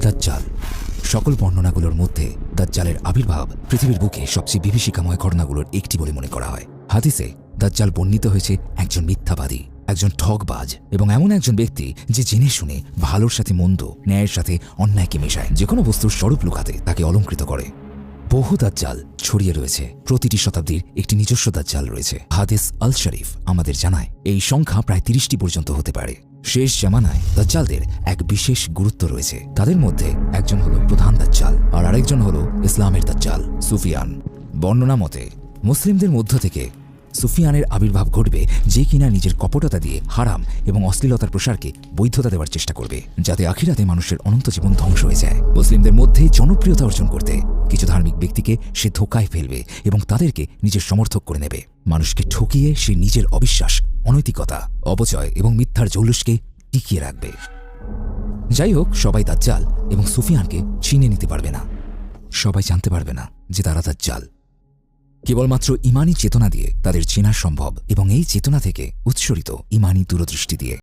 দাজ্জাল। সকল বর্ণনাগুলোর মধ্যে দাজ্জালের আবির্ভাব পৃথিবীর বুকে সবচেয়ে বিভীষিকাময় ঘটনাগুলোর একটি বলে মনে করা হয়। হাদিসে দাজ্জাল বর্ণিত হয়েছে একজন মিথ্যাবাদী, একজন ঠকবাজ এবং এমন একজন ব্যক্তি যে জেনে শুনে ভালোর সাথে মন্দ, ন্যায়ের সাথে অন্যায়কে মেশায়, যে কোনো বস্তুর স্বরূপ লুকাতে তাকে অলঙ্কৃত করে। বহু দাজ্জাল ছড়িয়ে রয়েছে। প্রতিটি শতাব্দীর একটি নিজস্ব দাজ্জাল রয়েছে। হাদিস আল শরীফ আমাদের জানায়, এই সংখ্যা প্রায় তিরিশটি পর্যন্ত হতে পারে। শেষ জামানায় দাজ্জালদের এক বিশেষ গুরুত্ব রয়েছে। তাদের মধ্যে একজন হল প্রধান দাজ্জাল, আর আরেকজন হল ইসলামের দাজ্জাল, সুফিয়ান। বর্ণনা মতে, মুসলিমদের মধ্য থেকে সুফিয়ানের আবির্ভাব ঘটবে যে কিনা নিজের কপটতা দিয়ে হারাম এবং অশ্লীলতার প্রসারকে বৈধতা দেওয়ার চেষ্টা করবে, যাতে আখিরাতে মানুষের অনন্ত জীবন ধ্বংস হয়ে যায়। মুসলিমদের মধ্যে জনপ্রিয়তা অর্জন করতে কিছু ধার্মিক ব্যক্তিকে সে ধোকায় ফেলবে এবং তাদেরকে নিজের সমর্থক করে নেবে। মানুষকে ঠকিয়ে সে নিজের অবিশ্বাস অনৈতিকতা, অপচয় এবং মিথ্যার জৌলুসকে টিকিয়ে রাখবে। যাই হোক, সবাই তার জাল এবং সুফিয়ানকে চিনে নিতে পারবে না। সবাই জানতে পারবে না যে তারা তার জাল কেবলমাত্র ইমানি চেতনা দিয়ে তাদের চেনা সম্ভব এবং এই চেতনা থেকে উৎসরিত ইমানি দূরদৃষ্টি দিয়ে।